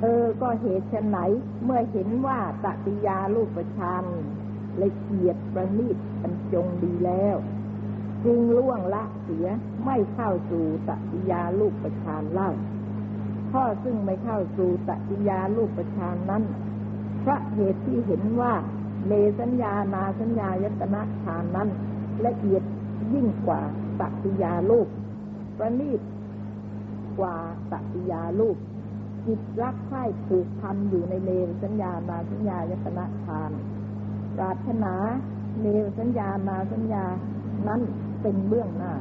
เออ ก็เหตุไหน เมื่อเห็นว่าตติยาลูกประชานละเอียดประณีตบรรจงดีแล้วจึงล่วงละเสียไม่เข้าสู่ตติยาลูกประชานเล่าข้อซึ่งไม่เข้าสู่ตติยาลูกประชานนั้นเพราะเหตุที่เห็นว่าเลสัญญานาสัญญายตนะฌานนั้นละเอียดยิ่งกว่าตติยาลูกประณีตกว่าตติยาลูก จิตรักใคร่ผูกพันอยู่ในเลวสัญญานาสัญญายตนะฌานปรารถนาเลวสัญญานาสัญญานั้นเป็นเบื้องหน้า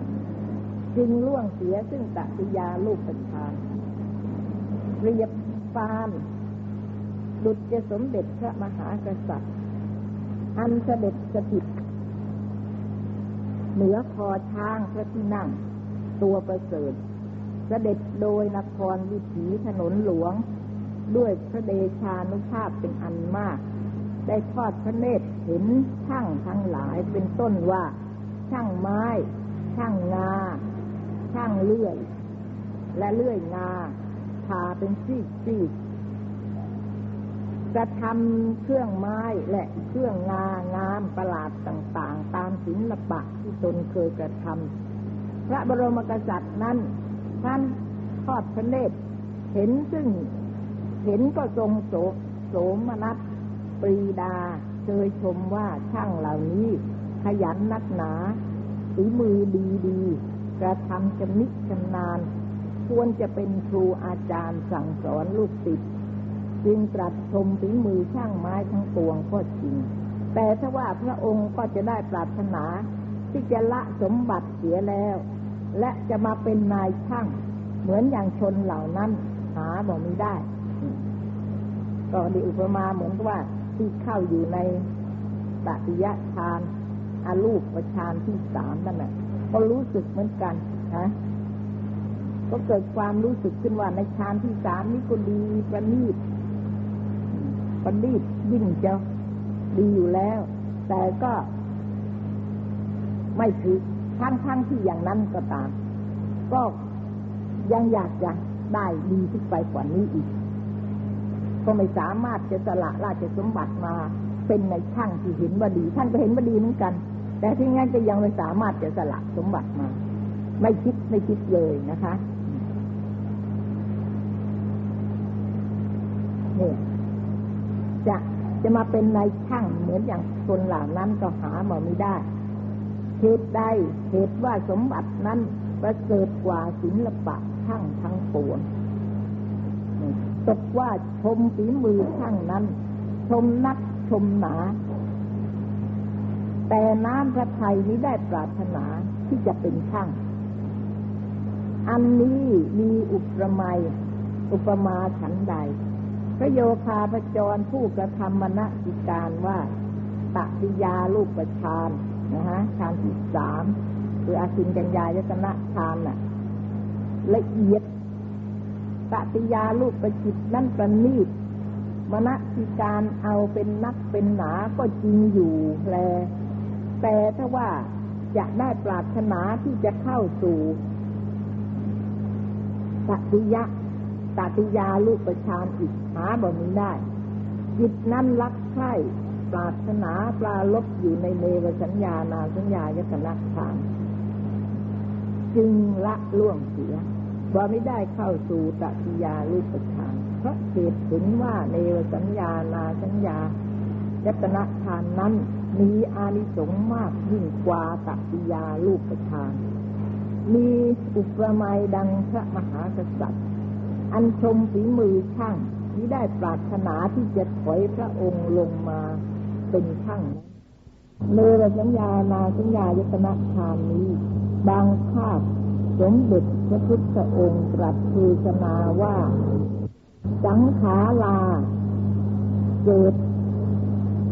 จึงล่วงเสียซึ่งตติยาลูกประชานเรียบปานดุจจะสมเด็จพระมหากษัตริย์ อันเสด็จสถิต เหนือคอช้างพระที่นั่ง ตัวประเสริฐ เสด็จโดยนครวิถีถนนหลวง ด้วยพระเดชานุภาพเป็นอันมาก ได้ทอดพระเนตรเห็นช่างทั้งหลายเป็นต้นว่า ช่างไม้ ช่างงา ช่างเลื่อย และเลื่อยงาทาเป็นซีกซีกจะทำเครื่องไม้และเครื่องงางามประหลาดต่าง ๆ ตามศิลปะที่ตนเคยกระทำพระบรมกษัตริย์นั้น ท่านทอดพระเนตรเห็นซึ่ง เห็นก็ทรงโสโสมนัสปรีดาเคยชมว่าช่างเหล่านี้ขยันนักหนาฝีมือดีดีกระทำชำนิชำนาญ ควรจะเป็นครูอาจารย์สั่งสอนลูกศิษย์จึงตรัสชมฝีมือช่างไม้ทั้งปวงก็จริง แต่ถ้าว่าพระองค์ก็จะได้ปรารถนาที่จะละสมบัติเสียแล้ว และจะมาเป็นนายช่าง เหมือนอย่างชนเหล่านั้น หาบอกไม่ได้ ก็ดีอุปมาเหมือนกับว่าที่เข้าอยู่ในตติยะฌานอารูปประชานที่สามนั่นแหละก็รู้สึกเหมือนกันนะก็เกิดความรู้สึกขึ้นว่าในฌานที่สามนี้ก็ดีประณีตประณีตยิ่งจะดีอยู่แล้ว แต่ก็ไม่ถือ ทั้งทั้งที่อย่างนั้นก็ตาม ก็ยังอยากจะได้ดีขึ้นไปกว่านี้อีก ก็ไม่สามารถจะสละราชสมบัติมาเป็นในช่างที่เห็นว่าดี ท่านก็เห็นว่าดีเหมือนกัน แต่ที่งั้นก็ยังไม่สามารถจะสละสมบัติมา ไม่คิดไม่คิดเลยนะคะเนี่ยจะจะมาเป็นนายช่างเหมือนอย่างคนเหล่านั้นก็หามาไม่ได้ เหตุใดเหตุว่าสมบัตินั้นประเสริฐกว่าศิลปะช่างทั้งปวงตกว่าชมฝีมือช่างนั้น ชมนักชมหนา แต่น้ำพระไทยนี้ได้ปรารถนาที่จะเป็นช่าง อันนี้มีอุปมาอุปมาฉันใด พระโยคาพจรผู้กระทำมณสิการว่าตติยาลูกประชาน นะฮะฌานที่สามคืออาสินกัญญายตนะฌานน่ะ ละเอียดตติยาลูกประจิตนั่นประณีตมณสิการเอาเป็นนักเป็นหนาก็จริงอยู่แล แต่ถ้าว่าจะได้ปรารถนาที่จะเข้าสู่ตติยะตติยาลูกประชานอีกหาบ่มีได้ จิตนั้นรักใคร่ ปรารถนาปลาลบอยู่ในเนวสัญญานาสัญญายตนะฌานจึงละล่วงเสียว่าไม่ได้เข้าสู่ตติยาลูกประชานเพราะเหตุถึงว่าเนวสัญญานาสัญญายตนะฌานนั้นมีอานิสงส์มากยิ่งกว่าตติยาลูกประชานมีอุปมาดังพระมหากษัตริย์ อันชมฝีมือช่างที่ได้ปรารถนาที่จะถอยพระองค์ลงมา เป็นช่างเนรสัญญานาสัญญายตนะฌานนี้ บางภาคสมเด็จพระพุทธองค์ตรัสเทศนาว่า สังขาลาเกิด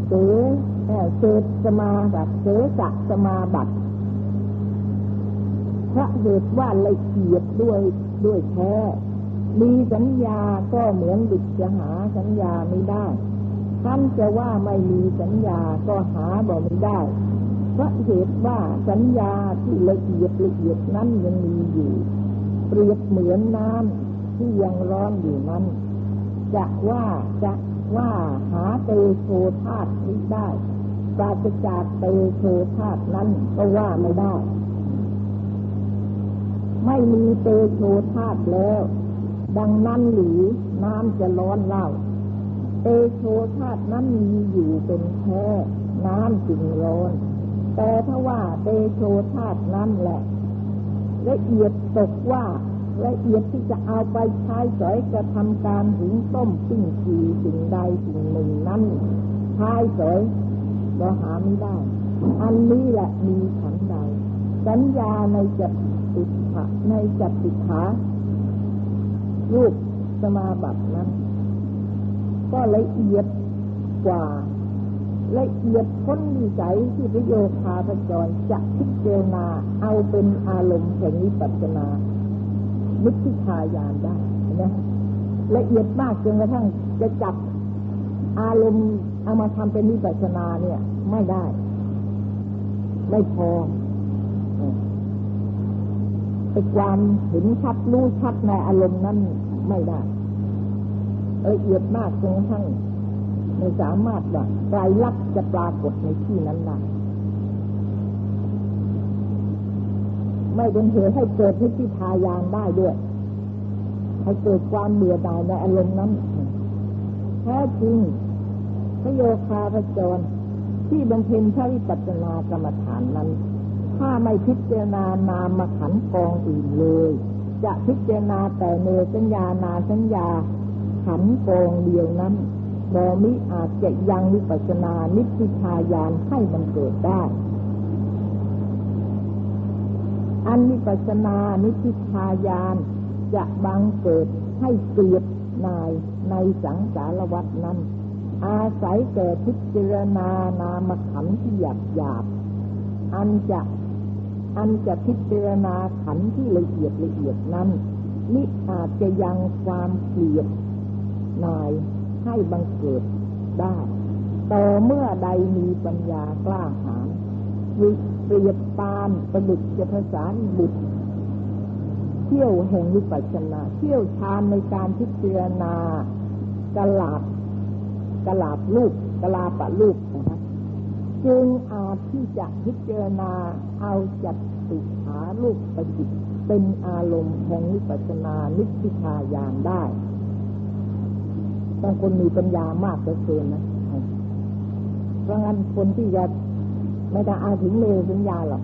เสเสดสมาบัติเสสะสมาบัติพระเหตุว่าละเอียดด้วยด้วยแท้มีสัญญาก็เหมือนดิจะหาสัญญาไม่ได้ ท่านจะว่าไม่มีสัญญาก็หาบอกไม่ได้ เพราะเหตุว่าสัญญาที่ละเอียดละเอียดนั้นยังมีอยู่ เปรียบเหมือนน้ำที่ยังร้อนอยู่นั้น จะว่าจะว่าหาเตโชธาตุนี้ได้ปราศจากเตโชธาตุนั้นก็ว่าไม่ได้ ไม่มีเตโชธาตุแล้ว ดังนั้นหรือน้ำจะร้อนเล่า เตโชธาตุนั้นมีอยู่เป็นแค่น้ำจึงร้อนแต่ถ้าว่าเตโชธาตุนั้นแหละละเอียดตกว่าละเอียดที่จะเอาไปใช้สอยกระทำการหุงต้มปิ้งกีสิ่งใดสิ่งหนึ่งนั้นใช้สอยเราหาไม่ได้ อันนี้แหละมีขันใด สัญญาในจัตติขาในจัติขารูปสมาบัตินั้น ก็ละเอียดกว่า ละเอียดพ้นวิสัยที่พระโยคาพจรจะพิจารณาเอาเป็นอารมณ์แห่งวิปัสสนามิติทายานได้นะละเอียดมากจนกระทั่งจะจับอารมณ์เอามาทำเป็นวิปัสนาเนี่ย ไม่ได้ ไม่พอไอ้ความเห็นชัดรู้ชัดในอารมณ์นั้นไม่ได้ ละเอียดมากจนกระทั่งไม่สามารถว่าไตรลักษณ์จะปรากฏในที่นั้นได้ไม่เป็นเหตุให้เกิดนิพพายานได้ด้วย ให้เกิดความเบื่อหน่ายในอารมณ์นั้นแท้จริงพระโยคาพระจรที่บำเพ็ญพระวิปัสสนากรรมฐานนั้น ถ้าไม่พิจารณานามมาขันกองอื่นเลย จะพิจารณาแต่เนสัญญานาสัญญา ขันกองเดียวนั้นบอมิอาจจะยังวิปัสนานิพพิทายานให้มันเกิดได้ อันวิปัสนานิพิทายานจะบังเกิดให้เกียบนายในสังสารวัตนั้น อาศัยแก่พิจารณานามขันที่หยาบหยาบอันจะอันจะพิจารณาขันที่ละเอียดละเอียดนั้นนิอาจจะยังความเกลียด นายให้บังเกิดได้แต่เมื่อใดมีปัญญากล้าหาญวิเปรียบปานประดุจจะภาษาบุตรเที่ยวแห่งวิปัสสนาเที่ยวชาญในการพิจารณากลาบกลาบลูกกลาปะลูกนะคะจึงอาจที่จะพิจารณาเอาจัดสุขาลูกประจิตเป็นอารมณ์แห่งวิปัสสนานิพพิทายานได้ บางคนมีปัญญามากเหลือเกินนะเพราะงั้นคนที่จะไม่ได้อาถึงเลวสัญญาหรอก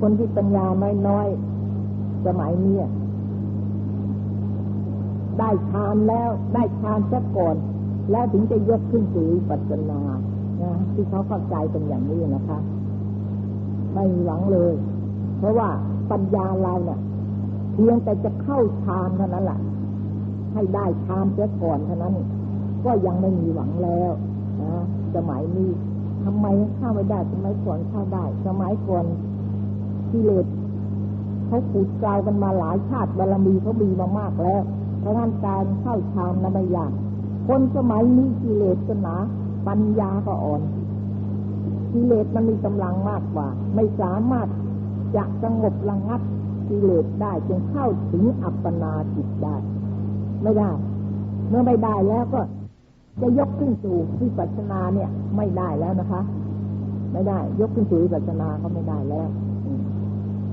คนที่ปัญญาไม่น้อยสมัยนี้ได้ฌานแล้วได้ฌานซะก่อน แล้วถึงจะยกขึ้นสู่ปัจจนานะที่เขาเข้าใจเป็นอย่างนี้นะคะ ไม่หวังเลย เพราะว่าปัญญาเราเนี่ยเพียงแต่จะเข้าฌานเท่านั้นแหละ ให้ได้ฌานเสียก่อนเท่านั้น ก็ยังไม่มีหวังแล้วนะสมัยนี้ทำไมข้าไม่ได้สมัยก่อนข้าได้ สมัยก่อนกิเลสเขาขุดกลายกันมาหลายชาติบารมีเขามีมามากแล้ว เพราะงั้นการเข้าฌานนั้นไม่ยากคนสมัยนี้กิเลสก็หนาปัญญาก็อ่อนกิเลสมันมีกำลังมากกว่า ไม่สามารถจะสงบระงับกิเลสได้จนเข้าถึงอัปปนาจิตได้ ไม่ได้ เมื่อไม่ได้แล้วก็จะยกขึ้นสู่วิปัสสนาเนี่ย ไม่ได้แล้วนะคะ ไม่ได้ ยกขึ้นสู่วิปัสสนาเขาไม่ได้แล้ว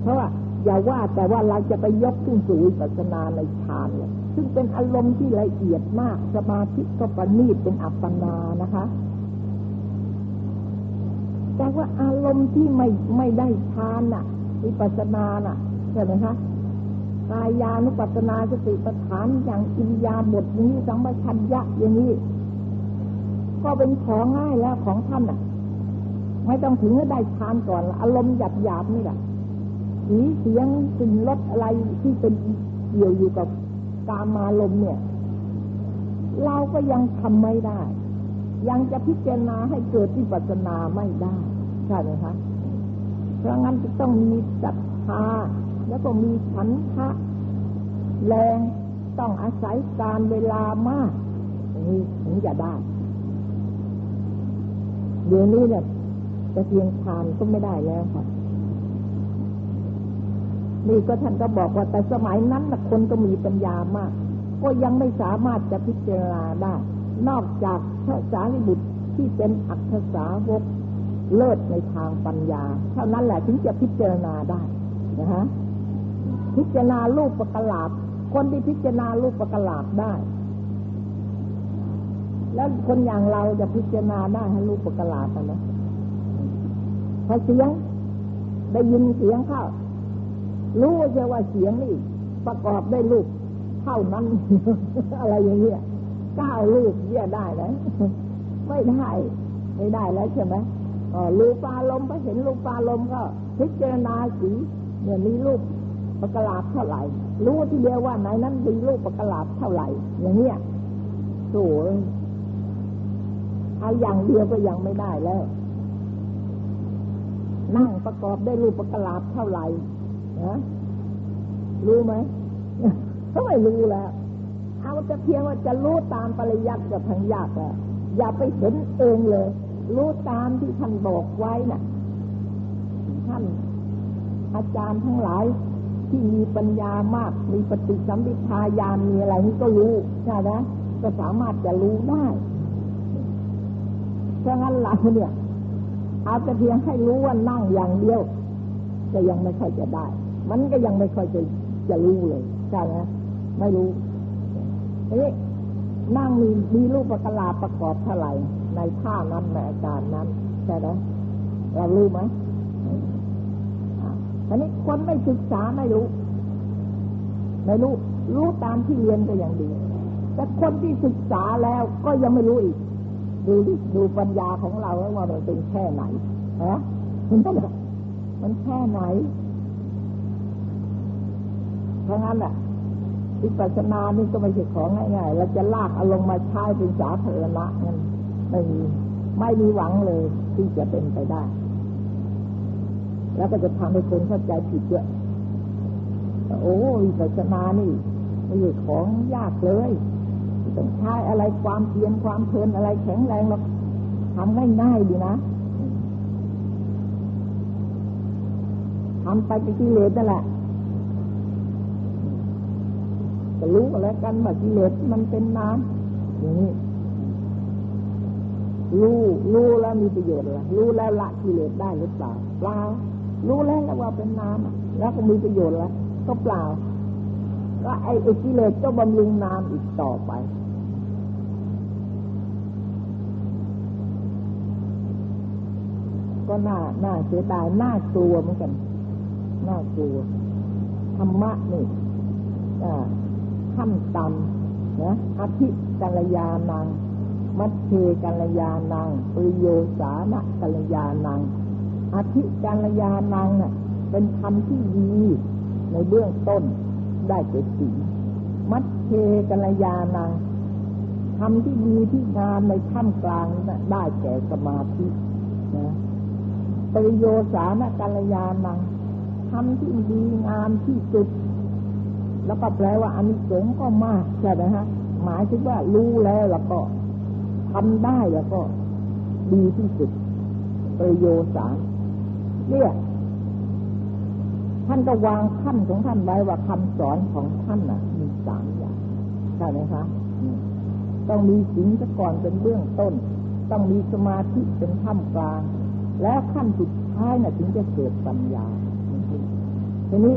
เพราะว่าอย่าว่าแต่ว่าเราจะไปยกขึ้นสู่วิปัสสนาในฌานเนี่ยซึ่งเป็นอารมณ์ที่ละเอียดมาก สมาธิก็ปณีตเป็นอัปปนานะคะแต่ว่าอารมณ์ที่ไม่ไม่ได้ฌานน่ะวิปัสสนาน่ะใช่ไหมคะ กายานุปัสสนาสติปัฏฐานอย่างอินยาบทนี้สัมปชัญญะอย่างนี้ ก็เป็นของง่ายแล้วของท่านอะ ไม่ต้องถึงได้ฌานก่อน อารมณ์หยาบหยาบนี่แหละสีเสียงสิ่งรสอะไรที่เป็นเกี่ยวอยู่กับตามมาลมเนี่ย เราก็ยังทำไม่ได้ ยังจะพิจารณาให้เกิดที่ปัจนาไม่ได้ ใช่ไหมคะเพราะงั้นจะต้องมีศรัทธา แล้วก็มีฉันทะแรงต้องอาศัยการเวลามากนี้ถึงจะได้ เดี๋ยวนี้เนี่ยจะเพียงทานก็ไม่ได้แล้วค่ะนี่ก็ท่านก็บอกว่าแต่สมัยนั้นนะคนก็มีปัญญามาก ก็ยังไม่สามารถจะพิจารณาได้ นอกจากพระสารีบุตรที่เป็นอักษสาวกเลิศในทางปัญญา เท่านั้นแหละถึงจะพิจารณาได้นะฮะ พิจารณารูปประหลาดคนที่พิจารณารูปประหลาดได้ แล้วคนอย่างเราจะพิจารณาได้ให้รูปประหลาดนะพอเสียงได้ยินเสียงเข้า รู้ใช่ว่าเสียงนี่ประกอบได้รูปเท่านั้น อะไรอย่างเงี้ยเก้ารูปเยี่ยได้ไหมไม่ได้ไม่ได้แล้วใช่ไหมอ๋อรูปาลมไปเห็นรูปาลมก็ พิจารณาสีเนี่ยมีรูป ประลาดเท่าไหร่ รู้ที่เดียวว่าไหนนั้นมีรูปประลาดเท่าไหร่ อย่างเงี้ยโถ่เอาอย่างเดียวก็ยังไม่ได้แล้ว นั่งประกอบได้รูปประลาดเท่าไหร่นะรู้ไหมก็ไม่รู้แล้ว เอาจะเพียงว่าจะรู้ตามปริยัติกับทางยากแล้วอย่าไปเห็นเองเลย รู้ตามที่ท่านบอกไว้นะ่ะท่านอาจารย์ทั้งหลาย ที่มีปัญญามาก มีปฏิสัมพิทายานมีอะไรนี่ก็รู้ใช่ไหมก็สามารถจะรู้ได้เพราะงั้นเราเนี่ยเอาแต่เพียงให้รู้ว่านั่งอย่างเดียว ก็ยังไม่ค่อยจะได้ มันก็ยังไม่ค่อยจะจะรู้เลยใช่ไหมไม่รู้เอ๊ะนั่งมีมีรูปประหลาประกอบเท่าไหร่ในท่านั้นในอาการนั้นใช่ไหมเรารู้ไหม อันนี้คนไม่ศึกษาไม่รู้ ไม่รู้ รู้ตามที่เรียนก็อยังดี แต่คนที่ศึกษาแล้วก็ยังไม่รู้อีก ดูดูปัญญาของเราว่ามันเป็นแค่ไหนฮะมันก็มันแค่ไหน เพราะงั้นแหละวิปัสสนานี่ก็ไม่ใช่ของง่ายๆ เราจะลากเอาลงมาใช้เป็นสาธารณะนั่นไม่มีไม่มีหวังเลยที่จะเป็นไปได้ แล้วก็จะทำให้คนเข้าใจผิดด้วยโอ้วิปัสสนานี่ไม่ใช่ของยากเลยต้องใช้อะไรความเพียรความเพลินอะไรแข็งแรงหรอกทำง่ายๆดีนะทำไปเป็นกิเลสนั่นแหละก็รู้กันแล้วกันว่ากิเลสมันเป็นน้ำอย่างนี้รู้รู้แล้วมีประโยชน์อะรู้แล้วละกิเลสได้หรือเปล่าเปล่า รู้แล้วแล้วว่าเป็นน้ำแล้วก็มีประโยชน์แล้วก็เปล่า ก็ไอ้ไอ้กิเลสก็บำรุงน้ำอีกต่อไป ก็น่าน่าเสียดายน่ากลัวเหมือนกันน่ากลัวธรรมะนี่ขั้นต่ำนะอธิกัลยานัง มัชเชกัลยานังปริโยสานะกัลยานัง อธิกัลยานังน่ะ เป็นคำที่ดีในเบื้องต้นได้เกิดสีมัชเชกัลยานังคำที่ดีที่งามในท่ามกลางนะได้แก่สมาธินะปริโยสานะกัลยานังทำที่ดีงามที่สุด แล้วก็แปลว่าอันนี้สงก็มากใช่ไหมฮะ หมายถึงว่ารู้แล้วแล้วก็ทำได้แล้วก็ดีที่สุดประโยสาร เนี่ยท่านก็วางขั้นของท่านไว้ว่าคำสอนของท่านน่ะ มีสามอย่างใช่ไหมคะต้องมีสิ่งก่อนเป็นเบื้องต้น ต้องมีสมาธิเป็นท่ามกลาง แล้วขั้นสุดท้ายน่ะ ถึงจะเกิดปัญญาทีนี้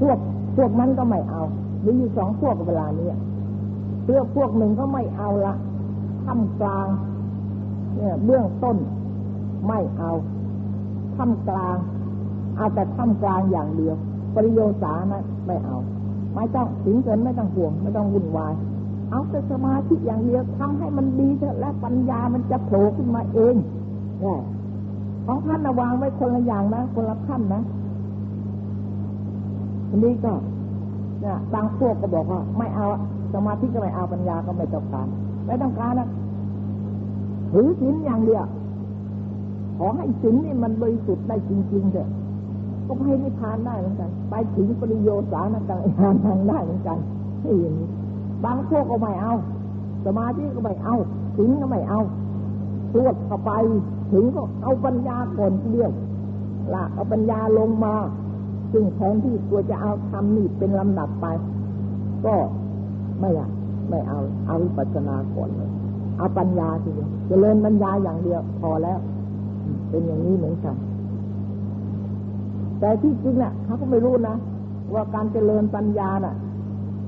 พวกพวกนั้นก็ไม่เอามีอยู่สองพวกเวลานี้เพื่อพวกหนึ่งก็ไม่เอาละท่ามกลาง เนี่ย เบื้องต้นไม่เอา ท่ามกลาง เอาแต่ท่ามกลางอย่างเดียว ปริโยสานะไม่เอา ไม่ต้องถึงเกินไม่ต้องห่วง ไม่ต้องวุ่นวาย เอาแต่สมาธิอย่างเดียวทำให้มันดีเถอะและปัญญามันจะโผล่ขึ้นมาเองเนี่ยของท่านนะวางไว้คนละอย่างนะ คนละขั้นนะทีนี้ก็เนี่ยบางพวกก็บอกว่า ไม่เอาสมาธิก็ไม่เอาปัญญาก็ไม่ต้องการ ไม่ต้องการนะถือศีลอย่างเดียว ขอให้ศีลนี่มันบริสุทธิ์ได้จริงๆเถอะก็ไปนิพพานได้เหมือนกัน ไปถึงปริโยสานกังานทางได้เหมือนกันนี่อย่างนี้บางพวกก็ไม่เอา สมาธิก็ไม่เอาศีลก็ไม่เอาตรวจเข้าไปถึงก็เอาปัญญาก่อนเดียวละเอาปัญญาลงมา ซึ่งแทนที่ตัวจะเอาทำนี่เป็นลำดับไป ก็ไม่อะไม่เอาเอาวิปัสสนาก่อนเลยเอาปัญญาทีเดียวจเจริญปัญญาอย่างเดียวพอแล้ว เป็นอย่างนี้เหมือนกัน แต่ที่จริงน่ะเขาก็ไม่รู้นะ ว่าการเจริญปัญญาน่ะ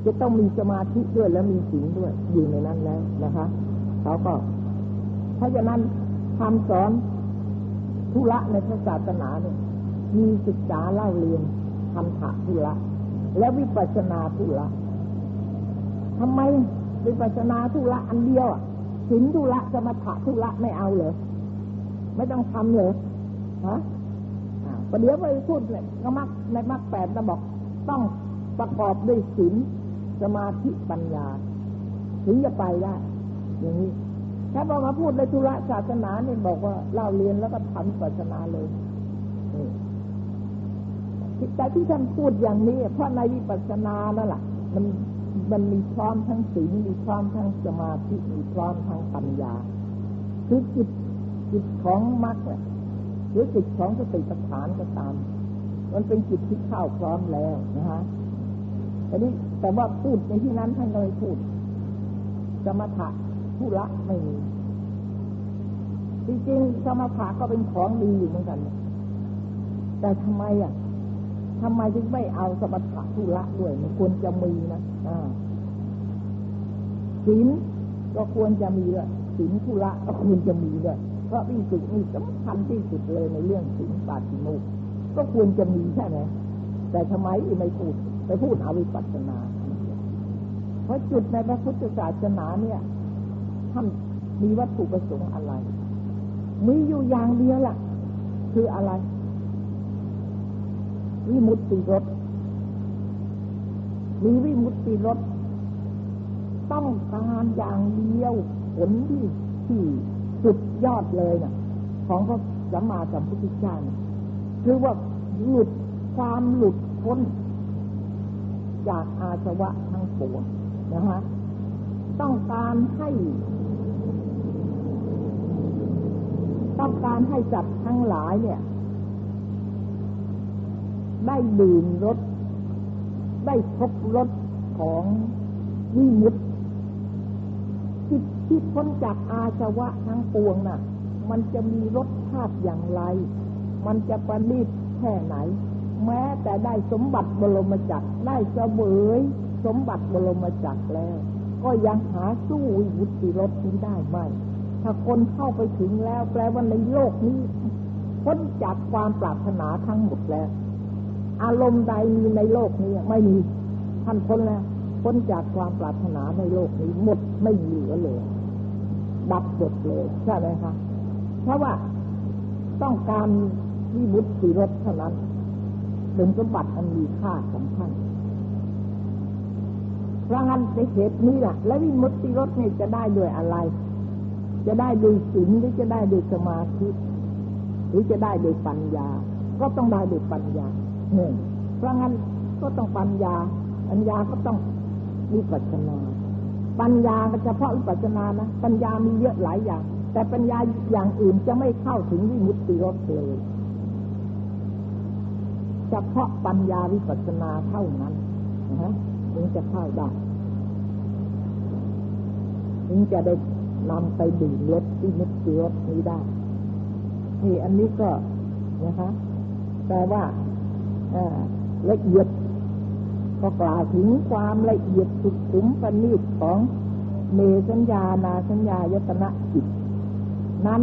จะต้องมีสมาธิด้วยและมีศีลด้วย อยู่ในนั้นแล้วนะคะเขาก็ เพราะฉะนั้นคำสอนธุระในพระศาสนาเนี่ยมีศึกษาเล่าเรียนทำถะธุระและวิปัสนาธุระทำไมวิปัสนาธุระอันเดียวอะศีลธุระสมถะธุระไม่เอาเหรอ ไม่ต้องทำเลยฮะประเดี๋ยวไปพูดเลยก็มักในมักแปดนะบอก ต้องประกอบด้วยศีลสมาธิปัญญา ถึงจะไปได้ อย่างนี้ถ้าบอกว่าพูดในธุระศาสนาเนี่ยบอกว่าเล่าเรียนแล้วก็ทำศาสนาเลยแต่ที่ท่านพูดอย่างนี้ เพราะในวิปัสสนานั่นแหละมันมันมีพร้อมทั้งศีลมีพร้อมทั้งสมาธิมีพร้อมทั้งปัญญา คือจิต จิตของมรรคเนี่ยหรือจิตของสติปัฏฐานก็ตาม มันเป็นจิตที่เข้าพร้อมแล้วนะฮะแต่นี้แต่ว่าพูดในที่นั้นท่านก็ไม่พูดสมถะผู้ละไม่มีจริงๆสมถะก็เป็นของดีอยู่เหมือนกัน แต่ทำไมอะทำไมถึงไม่เอาสมถะทุละด้วย มันควรจะมีนะศีลก็ควรจะมีด้วยศีลทุละก็ควรจะมีด้วย เพราะวิสุทธินี่สำคัญที่สุดเลยในเรื่องศีลปาฏิโมกก็ควรจะมีใช่ไหมแต่ทำไมไม่พูดไปพูดเอาวิปัสสนา เพราะจุดในพระพุทธศาสนาเนี่ยท่านมีวัตถุประสงค์อะไร มีอยู่อย่างเดียวล่ะ คืออะไร วิมุตติรสมีวิมุตติรสต้องการอย่างเดียวผลที่ที่ สุดยอดเลยนะของพระสัมมาสัมพุทธเจ้าคือว่าหลุดความหลุดพ้น จากอาสวะทั้งปวงนะฮะต้องการให้ ต้องการให้จัดทั้งหลายเนี่ย ได้ดื่มรสได้พบรสของวิมุตจิตที่ พ้นจากอาสวะทั้งปวงน่ะ มันจะมีรสชาติอย่างไร มันจะประณีตแค่ไหน แม้แต่ได้สมบัติบรมจักรได้เสวยสมบัติบรมจักรแล้ว ก็ยังหาสู้วุตติรสนี้ได้ไหมถ้าคนเข้าไปถึงแล้วแปลว่าในโลกนี้พ้นจากความปรารถนาทั้งหมดแล้ว อารมณ์ใดมีในโลกนี้ไม่มีท่านพ้นแล้วพ้นจากความปรารถนาในโลกนี้หมดไม่เหลือเลย ดับหมดเลยใช่ไหมคะเพราะว่าต้องการวิบุตติรสเท่านั้น เป็นสมบัติอันมีค่าสำคัญเพราะงั้นในเหตุนี้แหละและวิมุตติรสนี่ยจะได้ด้วยอะไร จะได้ด้วยศีลหรือจะได้ด้วยสมาธิหรือจะได้ด้วยปัญญา ก็ต้องได้ด้วยปัญญาเพราะงั้นก็ต้องปัญญา ปัญญาก็ต้องมีปัจนา ปัญญาเฉพาะวิปัสนานะ ปัญญามีเยอะหลายอย่าง แต่ปัญญาอย่างอื่นจะไม่เข้าถึงวิมุตติรสเลยเฉพาะปัญญาวิปัสนาเท่านั้นนะฮะถึงจะเข้าได้ถึงจะได้นำไปดื่มรสวิมุตติรสนี้ได้นี่อันนี้ก็นะคะแต่ว่าละเอียด ก็กล่าวถึงความละเอียดสุดขุมประณีตของเมสัญญานาสัญญายตนะจิต นั้น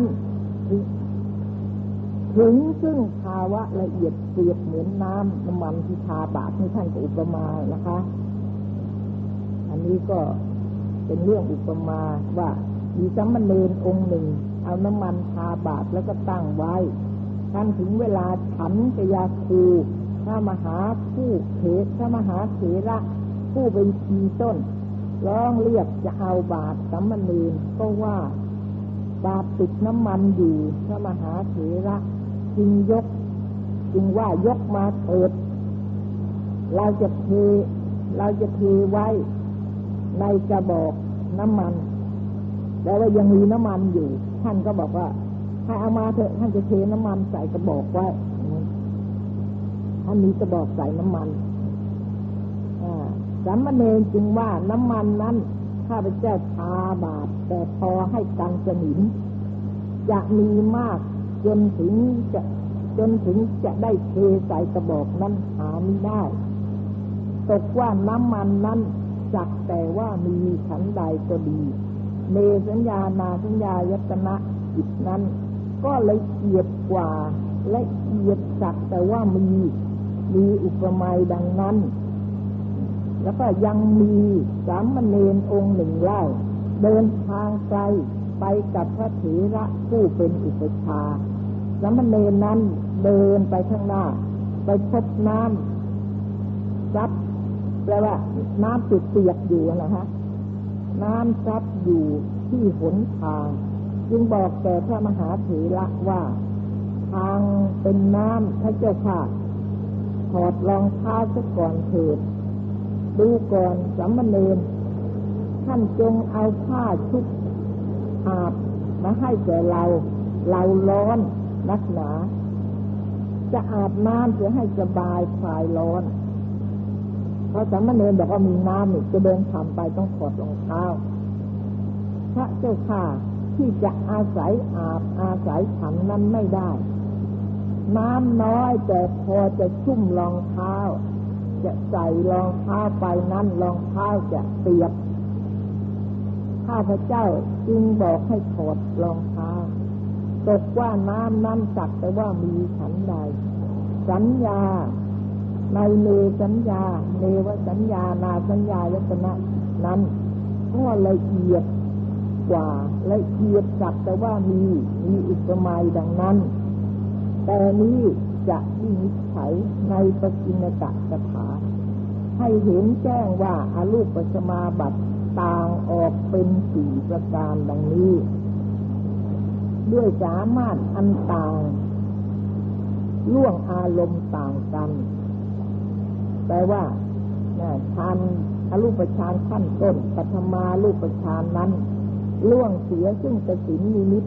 ถึงซึ่งภาวะละเอียดเปรียบเหมือนน้ำน้ำมันที่ทาบาทที่ท่านอุปมานะคะ อันนี้ก็เป็นเรื่องอุปมาว่ามีสัมมเนรองค์หนึ่ง เอาน้ำมันทาบาทแล้วก็ตั้งไว้ท่านถึงเวลาฉันกยาคู พระมหาผู้เถพระมหาเถระผู้เป็นชีต้น ร้องเรียกจะเอาบาตรสัมมณีก็ว่า บาตรติดน้ำมันอยู่พระมหาเถระจึงยก จึงว่ายกมาเถิด เราจะเทเราจะเทไว้ในกระบอกน้ำมันแต่ว่ายังมีน้ำมันอยู่ ท่านก็บอกว่าให้เอามาเถอะท่านจะเทน้ำมันใส่กระบอกไว้ ท่านมีกระบอกใส่น้ำมันสามเณรจึงว่าน้ำมันนั้นข้าพเจ้าทาบาท แต่พอให้กันสนิมจะมีมากจนถึงจะจนถึงจะได้เทใส่กระบอกนั้นหาไม่ได้ ตกว่าน้ำมันนั้นจักแต่ว่ามีขันใดก็ดี เมสัญญานาสัญญายตนะจิตนั้น ก็ละเอียดกว่าละเอียดจักแต่ว่ามี มีอุปมาดังนั้น แล้วก็ยังมีสามเณรองค์หนึ่งเล่า เดินทางไกลไปกับพระเถระผู้เป็นอุปชาสามเณรนั้นเดินไปข้างหน้า ไปพบน้ำซับแปลว่าน้ำติดเปียกอยู่นะฮะน้ำซับอยู่ที่หนทาง จึงบอกแก่พระมหาเถระว่า ทางเป็นน้ำพระเจ้าค่ะ ถอดรองเท้าซะก่อนเถิดดูก่อนสัมมเนรท่านจงเอาผ้าชุบอาบมาให้แก่เรา เราร้อนนักหนา จะอาบน้ำเพื่อให้สบายคลายร้อนพระสัมมาเนรบอกว่ามีน้ำนี่จะเดินทำไปต้องถอดรองเท้า พระเจ้าค่ะที่จะอาศัยอาบอาศัยฉันนั้นไม่ได้ น้ำน้อยแต่พอจะชุ่มรองเท้า จะใส่รองเท้าไปนั้นรองเท้าจะเปียกข้าพเจ้าจึงบอกให้ถอดรองเท้าตกว่าน้ำนั้นสักแต่ว่ามีฉันใด สัญญา ในเนสัญญา เนวสัญญา นาสัญญายตนะนั้นก็ละเอียดกว่าละเอียดสักแต่ว่ามีมีอุปมาดังนั้น แต่นี้จะวินิจฉัยในปกินกะกถาให้เห็นแจ้งว่าอารูปสมาบัติต่างออกเป็นสี่ประการดังนี้ ด้วยสามารถอันต่างล่วงอารมณ์ต่างกันแปลว่าฌานอรูปฌานขั้นต้นปัทมารูปฌานนั้น ล่วงเสียซึ่งกสินนิมิต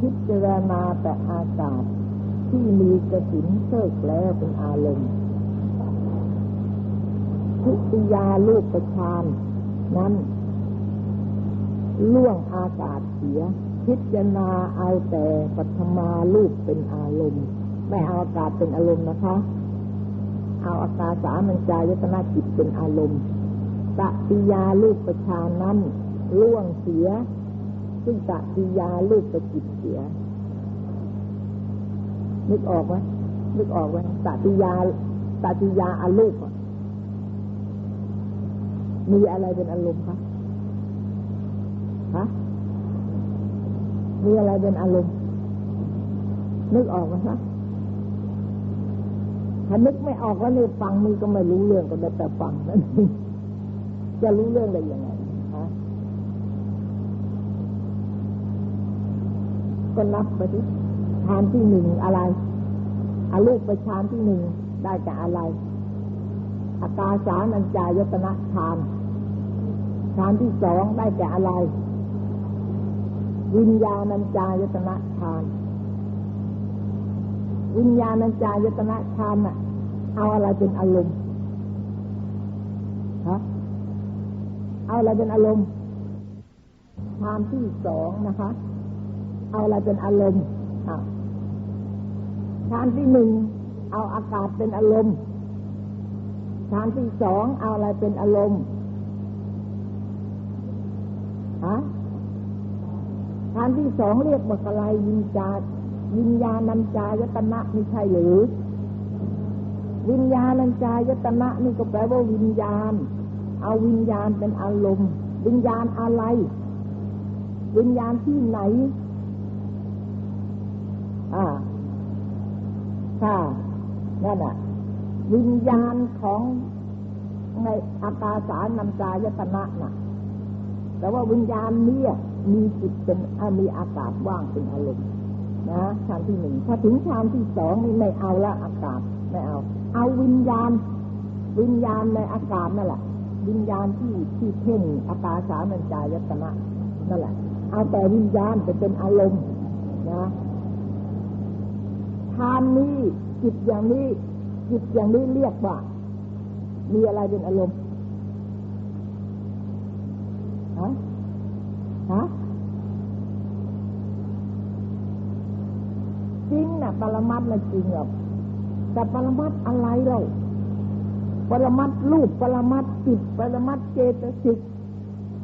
พิจารณาแต่อากาศ ที่มีกสินเชิกแล้วเป็นอารมณ์ทิติยาลูกประชานนั้นล่วงอากาศเสีย พิจารณาเอาแต่ปัทมาลูกเป็นอารมณ์ไม่เอาอากาศเป็นอารมณ์นะคะ เอาอากาสามัญจายตนาจิตเป็นอารมณ์ตติยาลูกประชานั้นล่วงเสียซึ่งตติยาลูกประจิตเสีย นึกออกไหมนึกออกไหมตติยาตติยาอาลูกมีอะไรเป็นอารมณ์คะฮะมีอะไรเป็นอารมณ์ นึกออกไหมคะถ้านึกไม่ออกแล้วนี่ฟังมันก็ไม่รู้เรื่องก็ได้แต่ฟังนั่นจะรู้เรื่องได้ยังไงฮะก็นับไปที่ ฌานที่หนึ่งอะไรอาลูกไปฌานที่หนึ่งได้จากอะไร อากาสานัญจายตนะฌานฌานที่สองได้แก่อะไร วิญญาณัญจายตนะฌาน วิญญาณัญจายตนะฌานอะเอาอะไรเป็นอารมณ์ฮะเอาอะไรเป็นอารมณ์ฌานที่สองนะคะ เอาอะไรเป็นอารมณ์ ฌานที่หนึ่งเอาอากาศเป็นอารมณ์ฌานที่สองเอาอะไรเป็นอารมณ์ฮะฌานที่สองเรียกว่าอะไรวิญญาวิญญาณัญจายตนะไม่ใช่หรือ วิญญาณัญจายตนะนี่ก็แปลว่าวิญญาณ เอาวิญญาณเป็นอารมณ์ วิญญาณอะไร วิญญาณที่ไหน อ่า ค่ะนั่นอะวิญญาณของในอากาสารนัญจายตนะน่ะ แต่ว่าวิญญาณนี้มีจิตเป็นมีอากาศว่างเป็นอารมณ์นะฌานที่หนึ่งถ้าถึงฌานที่สองนี่ไม่เอาละอากาศไม่เอา เอาวิญญาณ วิญญาณในอากาศนั่นแหละ วิญญาณที่ที่เพ่งอากาสารนัญจายตนะนั่นแหละ เอาแต่วิญญาณไปเป็นอารมณ์นะ ฌานนี้จิตอย่างนี้จิตอย่างนี้เรียกว่า มีอะไรเป็นอารมณ์ฮะฮะจริงนะปรมัตนะจริงหรอกแต่ปรมัตอะไรเล่าปรมัตรูปปรมัตจิตปรมัตเจตสิก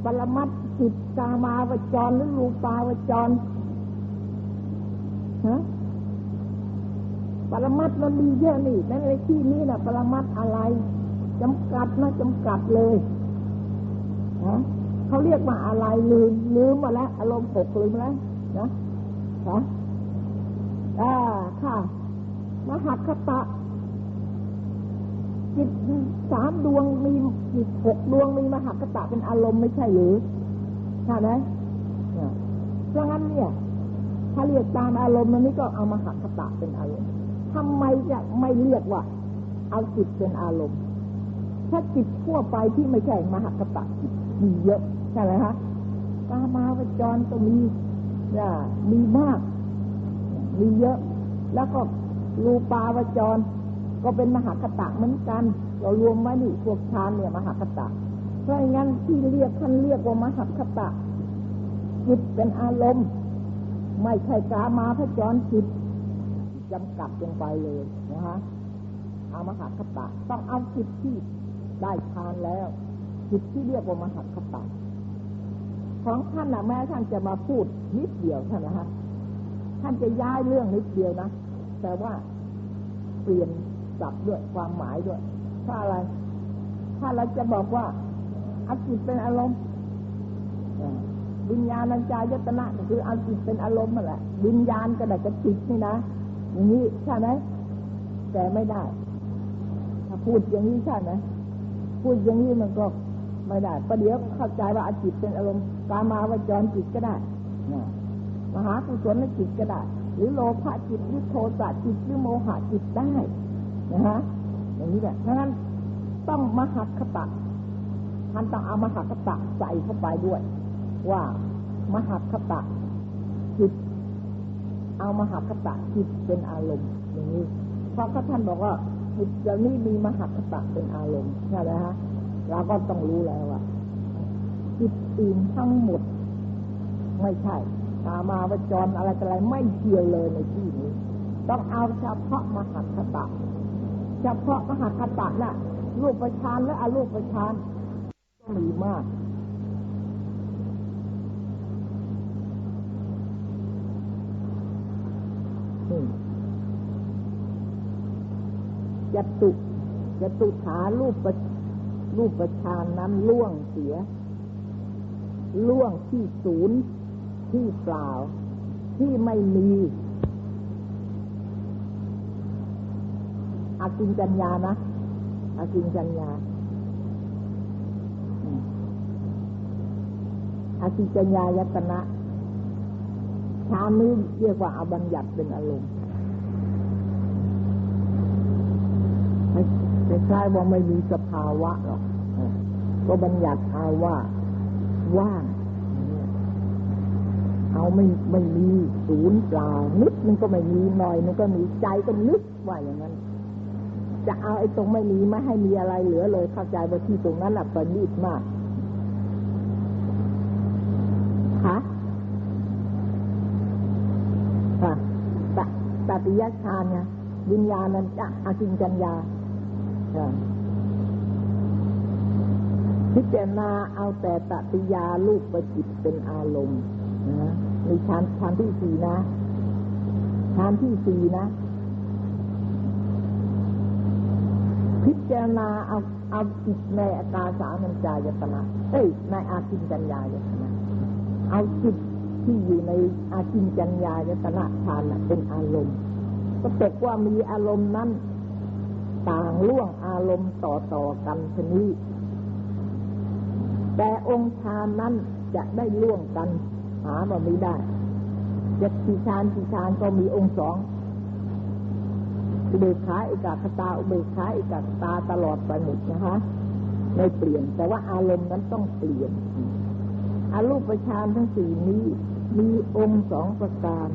ปรมัตจิตกามาวจรหรือรูปาวจรฮะ ปรมัตมันมีเยอะนี่นั่นในที่นี้นะปรมัตอะไรจำกัดนะจำกัดเลยฮะเขาเรียกว่าอะไรลืมลืมมาแล้ว อารมณ์ปกลืมแล้วนะฮะอ่าค่ะมหัคตะจิตสามดวงมีจิตหกดวงมีมหัคตะเป็นอารมณ์ไม่ใช่หรือใช่ไหมเพราะงั้นเนี่ย ถ้าเรียกตามอารมณ์มันนี่ก็เอามหัคตะเป็นอารมณ์ ทำไมจะไม่เรียกว่า เอาจิตเป็นอารมณ์ ถ้าจิตทั่วไปที่ไม่ใช่มหัคตะจิตมีเยอะใช่ไหมคะกามาวจรก็มีมีมาก มีเยอะ แล้วก็รูปาวจร ก็เป็นมหาคตะเหมือนกัน เรารวมไว้นี่พวกฌานเนี่ยมหาคตะเพราะงั้นที่เรียกท่านเรียกว่ามหาคตะจิตเป็นอารมณ์ ไม่ใช่กามาพจรจิต จำกัดลงไปเลยนะฮะเอามหาคตะต้องเอาจิตที่ได้ฌานแล้วจิตที่เรียกว่ามหาคตะของท่านนะแม้ท่านจะมาพูดนิดเดียวท่านนะฮะท่านจะย้ายเรื่องนิดเดียวนะแต่ว่าเปลี่ยนสับด้วยความหมายด้วยถ้าอะไร ถ้าเราจะบอกว่าอาจิตเป็นอารมณ์วิญญาณัญจายตนะก็คืออาจิตเป็นอารมณ์นั่นแหละวิญญาณก็ได้กับจิตนี่นะ อย่างนี้ใช่ไหมแต่ไม่ได้ ถ้าพูดอย่างนี้ใช่ไหมพูดอย่างนี้มันก็ไม่ได้ประเดี๋ยวเข้าใจว่าอาจิตเป็นอารมณ์กามาวจรจิตก็ได้มหากุศลจิตก็ได้ หรือโลภะจิตหรือโทสะจิตหรือโมหะจิตได้นะฮะอย่างนี้แหละเพราะฉะนั้นต้องมหัคตะท่านต้องเอามหัคตะใส่เข้าไปด้วย ว่ามหัคตะจิต เอามหัคตะจิตเป็นอารมณ์อย่างนี้เพราะท่านบอกว่าจิตเดี๋ยวนี้มีมหัคตะเป็นอารมณ์ใช่ไหมฮะเราก็ต้องรู้แล้วว่าจิตอื่นทั้งหมด ไม่ใช่ตามาวจรอะไรอะไรไม่เกี่ยวเลยในที่นี้ ต้องเอาเฉพาะมหัคตะเฉพาะมหาคตะน่ะรูปประชานและอรูปประชานก็มีมาก จตุจตุขารูปประรูปประชานนั้นล่วงเสีย ล่วงที่ศูนย์ที่เปล่า ที่ไม่มีอากินจัญญานะอากินจัญญาอากินจัญญายตนะ ชานี้เรียกว่าเอาบัญญัติเป็นอารมณ์ไม่ใช่ว่าไม่มีสภาวะหรอกก็บัญญัติเอาว่าว่างเอาไม่ไม่มีศูนย์เปล่านิดมันก็ไม่มีหน่อยมันก็มีใจก็นึกว่าอย่างนั้น จะเอาไอ้ตรงไม่มีไม่ให้มีอะไรเหลือเลยเข้าใจว่าที่ตรงนั้นแหละประณีตมากค่ะต ตติยฌานไงวิญญาณนั้นจะอาจินจัญญาพิจารณาเอาแต่ตติยาลูกประจิตเป็นอารมณ์นะมีฌานฌานที่สี่นะฌานที่สี่นะ พิจารณาเอาเอาจิตในอาการสามัญจายตนะเอ้ยในอาคินจัญญายตนะเอาจิตที่อยู่ในอาคินจัญญายตนะฌานเป็นอารมณ์ ก็ตกว่ามีอารมณ์นั้น ต่างล่วงอารมณ์ต่อต่อกันชนี้ แต่องค์ฌานนั้นจะได้ล่วงกัน หาว่าไม่ได้จะทีฌานทีฌานก็มีองค์สองเบิกขาเอกคตาเบิกขาเอกคตาตลอดไปหมดนะคะไม่เปลี่ยน แต่ว่าอารมณ์นั้นต้องเปลี่ยนอารูปฌานทั้งสี่นี้ มีองค์สองประการ